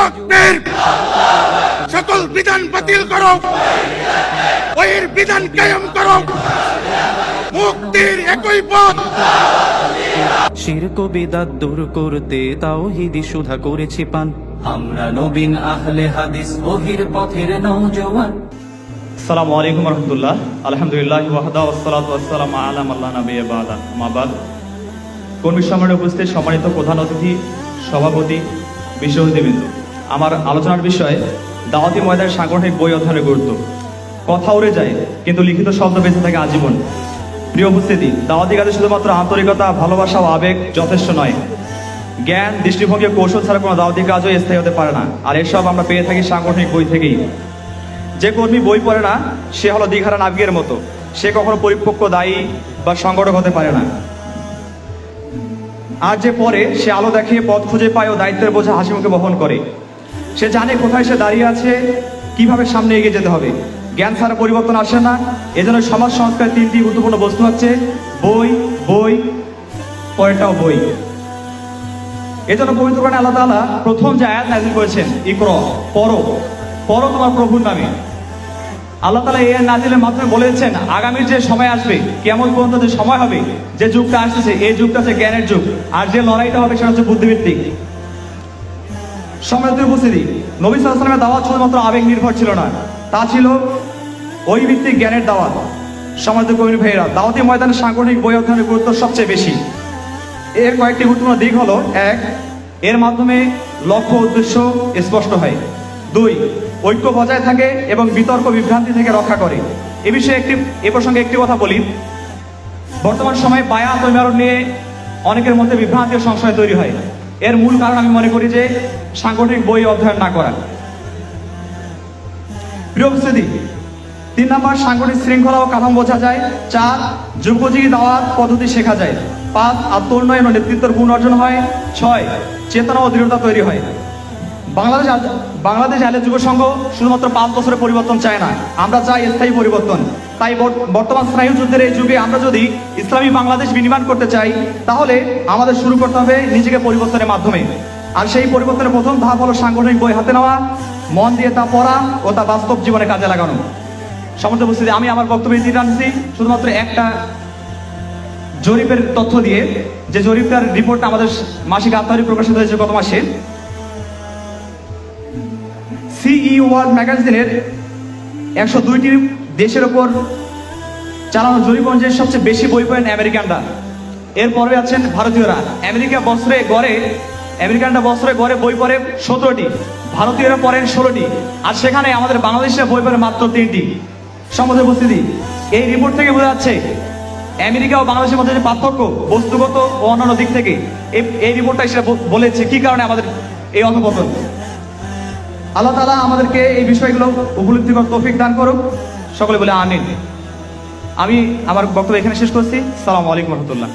তাকবীর সকল বিধান বাতিল করো। ওহির বিধান কায়েম করো। মুক্তির একই পথ। শিরক বিদাত দূর করতে তাওহিদি সুধা করেছি পান। আমরা নবীন আহলে হাদিস ওহির পথের নৌজওয়ান আসসালামু আলাইকুম রহমতুল্লাহ। আলহামদুলিল্লাহ ওয়াহদা ওয়াসসালাতু ওয়াসসালামু আলা মান লা বাদা। মা বাদ। কর্মী সম্মেলনে উপস্থিত সম্মানিত প্রধান অতিথি সভাপতি বিশ্ববিদ্যালয়বৃন্দ আমার আলোচনার বিষয়, দাওয়াতি ময়দানের সাংগঠনিক বই অধ্যয়নের গুরুত্ব। কথা উড়ে যায়, কিন্তু লিখিত শব্দ বেঁচে থাকে আজীবন। প্রিয় উপস্থিতি, দাওয়াতি কাজে শুধুমাত্র আন্তরিকতা, ভালোবাসা ও আবেগ যথেষ্ট নয়। জ্ঞান, দৃষ্টিভঙ্গি কৌশল ছাড়া কোনো দাওয়াতি কাজও স্থায়ী হতে পারে না। আর এসব আমরা পেয়ে থাকি সাংগঠনিক বই থেকেই। যে কর্মী বই পড়ে না, সে হলো দীঘারা নাবিকের মতো। সে কখনো পরিপক্ক দায়ী বা সংগঠক হতে পারে না। আর যে পরে সে আলো দেখে পথ খুঁজে পায় ও দায়িত্বের বোঝা হাসি মুখে বহন করে। সে জানে কোথায় সে দাঁড়িয়ে আছে, কীভাবে সামনে এগিয়ে যেতে হবে। জ্ঞান ছাড়া পরিবর্তন আসে না। এজন্য সমাজ সংস্কারের তিনটি গুরুত্বপূর্ণ বস্তু হচ্ছে বই বই পরেরটাও বই। এজন্য পবিত্র কোরআনে আল্লাহ তাআলা প্রথম যে আয়াত নাযিল করেছেন, ইকর, পড়ো। পড়ো তোমার প্রভুর নামে। আল্লাহ তাআলা এই নাযিলের মাধ্যমে বলেছেন আগামী যে সময় আসবে কেমন পর্যন্ত যে সময় হবে, যে যুগটা আসতেছে, এই যুগটা হচ্ছে জ্ঞানের যুগ। আর যে লড়াইটা হবে, সেটা হচ্ছে বুদ্ধিভিত্তিক সম্মানিত উপস্থিতি। নবী আলাইহি দাওয়াত শুধুমাত্র আবেগ নির্ভর ছিল না, তা ছিল ওই ভিত্তিক জ্ঞানের দাওয়াত। সমাজ কর্মী ভাইয়েরা, দাওয়াতি ময়দানে সাংগঠনিক বই অধ্যয়নের গুরুত্ব সবচেয়ে বেশি। এর কয়েকটি গুরুত্বপূর্ণ দিক হলো, এক, এর মাধ্যমে লক্ষ্য উদ্দেশ্য স্পষ্ট হয়। দুই, ঐক্য বজায় থাকে এবং বিতর্ক, বিভ্রান্তি থেকে রক্ষা করে। এ বিষয়ে একটি, এ প্রসঙ্গে একটি কথা বলি। বর্তমান সময়ে বায়াত ও নিয়ে অনেকের মধ্যে বিভ্রান্তি ও সংশয় তৈরি হয়। এর মূল কারণ আমি মনে করি যে সাংগঠনিক বই অধ্যয়ন না করা। প্রিয় তিন নম্বর, সাংগঠনিক শৃঙ্খলা ও কাঠামো বোঝা যায়। চার, যুগোপযোগী দাওয়াত পদ্ধতি শেখা যায়। পাঁচ আত্মোন্নয়ন ও নেতৃত্বের গুণ অর্জন হয়। ছয়, চেতনা ও দৃঢ়তা তৈরি হয়। বাংলাদেশ বাংলাদেশ আলে যুব সংঘ শুধুমাত্র পাঁচ বছরের পরিবর্তন চায় না। আমরা চাই স্থায়ী পরিবর্তন। তাই বর- বর্তমান স্নায়ু যুদ্ধের এই যুগে আমরা যদি ইসলামী বাংলাদেশ বিনির্মাণ করতে চাই, তাহলে আমাদের শুরু করতে হবে নিজেকে পরিবর্তনের মাধ্যমে। আর সেই পরিবর্তনের প্রথম ধাপ হলো সাংগঠনিক বই হাতে নেওয়া, মন দিয়ে তা পড়া ও তা বাস্তব জীবনে কাজে লাগানো। সমস্ত উপস্থিতি, আমি আমার বক্তব্য দিতে টানছি শুধুমাত্র একটা জরিপের তথ্য দিয়ে, যে জরিপটার রিপোর্টটা আমাদের মাসিক আত্মহারি প্রকাশিত হয়েছে গত মাসে সিই ওয়ার্ল্ড ম্যাগাজিনের একশো দুইটি দেশের ওপর চালানো জরিপ অনুযায়ী সবচেয়ে বেশি বই পড়েন আমেরিকানরা। এরপরে আছেন ভারতীয়রা। আমেরিকা বছরে গড়ে, আমেরিকানরা বছরে গড়ে বই পড়ে সতেরোটি। ভারতীয়রা পড়েন ষোলোটি। আর সেখানে আমাদের বাংলাদেশে বই পড়ে মাত্র তিনটি। সম্মত উপস্থিতি? এই রিপোর্ট থেকে বোঝা যাচ্ছে, আমেরিকা ও বাংলাদেশের মধ্যে যে পার্থক্য বস্তুগত ও অন্যান্য দিক থেকে, এই এই রিপোর্টটা সেটা বলেছে কি কারণে আমাদের এই অধপতন? আল্লাহ তালা আমাদেরকে এই বিষয়গুলো উপলব্ধি করার তৌফিক দান করুক। সকলে বলে আনিন আমি আমার বক্তব্য এখানে শেষ করছি। সালাম আলাইকুম রহমতুল্লাহ।